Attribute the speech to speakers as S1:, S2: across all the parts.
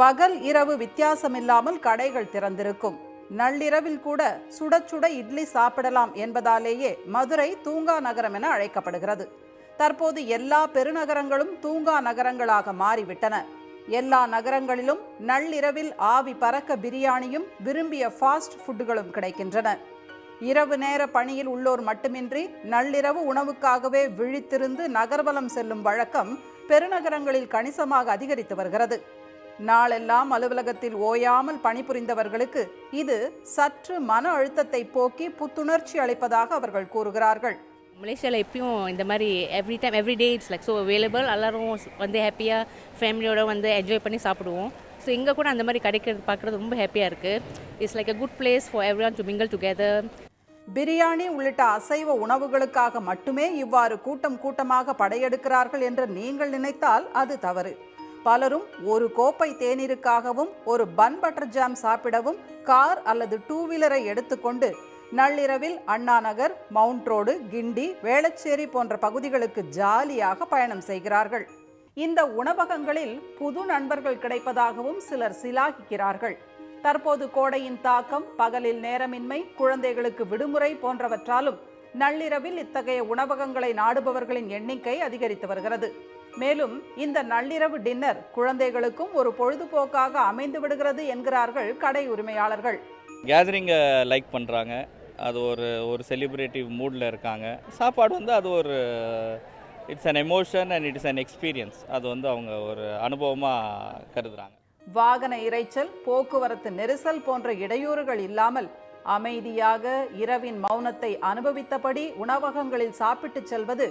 S1: பகல் இரவு வித்தியாசமில்லாமல் கடைகள் திறந்திருக்கும். நள்ளிரவில் கூட சுட சுட இட்லி சாப்பிடலாம் என்பதாலேயே மதுரை தூங்கா நகரம் என அழைக்கப்படுகிறது. தற்போது எல்லா பெருநகரங்களும் தூங்கா நகரங்களாக மாறிவிட்டன. எல்லா நகரங்களிலும் நள்ளிரவில் ஆவி பறக்க பிரியாணியும் விரும்பிய ஃபாஸ்ட் ஃபுட்டுகளும் கிடைக்கின்றன. இரவு நேர பணியில் உள்ளோர் மட்டுமின்றி நள்ளிரவு உணவுக்காகவே விழித்திருந்து நகர்வலம் செல்லும் வழக்கம் பெருநகரங்களில் கணிசமாக அதிகரித்து வருகிறது. நாளெல்லாம் அலுவலகத்தில் ஓயாமல் பணிபுரிந்தவர்களுக்கு இது சற்று மன அழுத்தத்தை போக்கி புத்துணர்ச்சி அளிப்பதாக அவர்கள் கூறுகிறார்கள்.
S2: மலேசியாவில் எப்பயும் இந்த மாதிரி every time every day it's like so available எல்லாரும் வந்து ஹாப்பியாக ஃபேமிலியோட வந்து என்ஜாய் பண்ணி சாப்பிடுவோம். ஸோ இங்கே கூட அந்த மாதிரி கிடைக்கிறது பார்க்குறது ரொம்ப ஹாப்பியாக இருக்குது it's like a good place for everyone to mingle together
S1: biryani உள்ளிட்ட அசைவ உணவுகளுக்காக மட்டுமே இவ்வாறு கூட்டம் கூட்டமாக படையெடுக்கிறார்கள் என்று நீங்கள் நினைத்தால் அது தவறு. பலரும் ஒரு கோப்பை தேநீருக்காகவும் ஒரு பன் பட்டர் ஜாம் சாப்பிடவும் கார் அல்லது டூ வீலரை எடுத்துக்கொண்டு நள்ளிரவில் அண்ணா நகர் மவுண்ட் ரோடு கிண்டி வேளச்சேரி போன்ற பகுதிகளுக்கு ஜாலியாக பயணம் செய்கிறார்கள். இந்த உணவகங்களில் புது நண்பர்கள் கிடைப்பதாகவும் சிலர் சிலாகிக்கிறார்கள். தற்போது கோடையின் தாக்கம் பகலில் நேரமின்மை குழந்தைகளுக்கு விடுமுறை போன்றவற்றாலும் நள்ளிரவில் இத்தகைய உணவகங்களை நாடுபவர்களின் எண்ணிக்கை அதிகரித்து வருகிறது. மேலும் இந்த நள்ளிரவு டின்னர் குழந்தைகளுக்கும் ஒரு பொழுதுபோக்காக அமைந்து விடுகிறது என்கிறார்கள் கடை உரிமையாளர்கள்.
S3: கேதரிங்கை லைக் பண்ணுறாங்க அது ஒரு ஒரு செலிப்ரேட்டிவ் மூடில் இருக்காங்க. சாப்பாடு வந்து அது ஒரு it's an emotion and it's an experience அது வந்து அவங்க ஒரு அனுபவமாக கருதுகிறாங்க
S1: வாகன இரைச்சல் போக்குவரத்து நெரிசல் போன்ற இடையூறுகள் இல்லாமல் அமைதியாக இரவின் மௌனத்தை அனுபவித்தபடி உணவகங்களில் சாப்பிட்டுச் செல்வது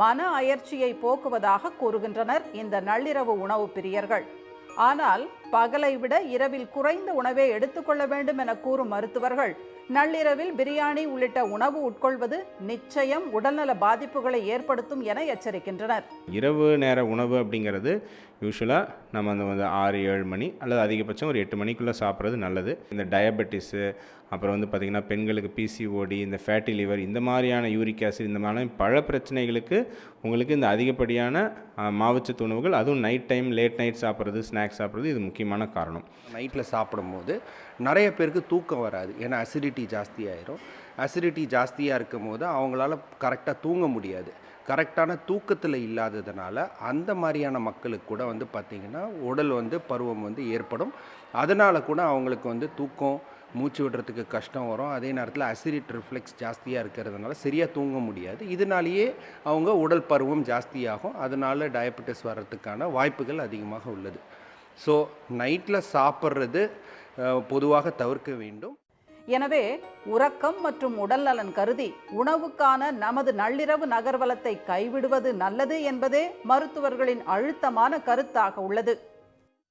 S1: மன அயர்ச்சியை போக்குவதாக கூறுகின்றனர் இந்த நள்ளிரவு உணவு பிரியர்கள். ஆனால் பகலை விட இரவில் குறைந்த உணவே எடுத்துக்கொள்ள வேண்டும் என கூறும் மருத்துவர்கள் நள்ளிரவில் பிரியாணி உள்ளிட்ட உணவு உட்கொள்வது நிச்சயம் உடல்நல பாதிப்புகளை ஏற்படுத்தும் என எச்சரிக்கின்றனர்.
S4: இரவு நேர உணவு அப்படிங்கிறது யூஸ்வலாக நம்ம அந்த வந்து ஆறு ஏழு மணி அல்லது அதிகபட்சம் ஒரு எட்டு மணிக்குள்ளே சாப்பிட்றது நல்லது. இந்த டயபெட்டிஸு அப்புறம் வந்து பார்த்திங்கன்னா பெண்களுக்கு பிசிஓடி இந்த ஃபேட்டி லிவர் இந்த மாதிரியான யூரிக் ஆசிட் இந்த மாதிரி பல பிரச்சனைகளுக்கு உங்களுக்கு இந்த அதிகப்படியான மாவுச்சத்து உணவுகள். அதுவும் நைட் டைம் லேட் நைட் சாப்பிட்றது ஸ்நாக்ஸ் சாப்பிட்றது இது முக்கியமான காரணம்.
S5: நைட்டில் சாப்பிடும்போது நிறைய பேருக்கு தூக்கம் வராது. ஏன்னா அசிடிட்டி ஜாஸ்தியாயிரும். அசிடிட்டி ஜாஸ்தியாக இருக்கும் போது அவங்களால கரெக்டாக தூங்க முடியாது. கரெக்டான தூக்கத்தில் இல்லாததுனால அந்த மாதிரியான மக்களுக்கு கூட வந்து பார்த்திங்கன்னா உடல் வந்து பருவம் வந்து ஏற்படும். அதனால் கூட அவங்களுக்கு வந்து தூக்கம் மூச்சு விடுறதுக்கு கஷ்டம் வரும். அதே நேரத்தில் அசிடிட் ரிஃப்ளெக்ஸ் ஜாஸ்தியாக இருக்கிறதுனால சரியாக தூங்க முடியாது. இதனாலேயே அவங்க உடல் பருவம் ஜாஸ்தியாகும். அதனால டயபெட்டிஸ் வர்றதுக்கான வாய்ப்புகள் அதிகமாக உள்ளது. ஸோ நைட்டில் சாப்பிட்றது பொதுவாக தவிர்க்க வேண்டும்.
S1: எனவே உறக்கம் மற்றும் உடல்நலன் கருதி உணவுக்கான நமது நள்ளிரவு நகர்வலத்தை கைவிடுவது நல்லது என்பதே மருத்துவர்களின் அழுத்தமான கருத்தாக உள்ளது.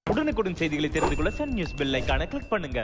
S6: உடனுக்குடன் செய்திகளை தெரிந்து கொள்ள சன் நியூஸ் பெல் ஐகானை கிளிக் பண்ணுங்க.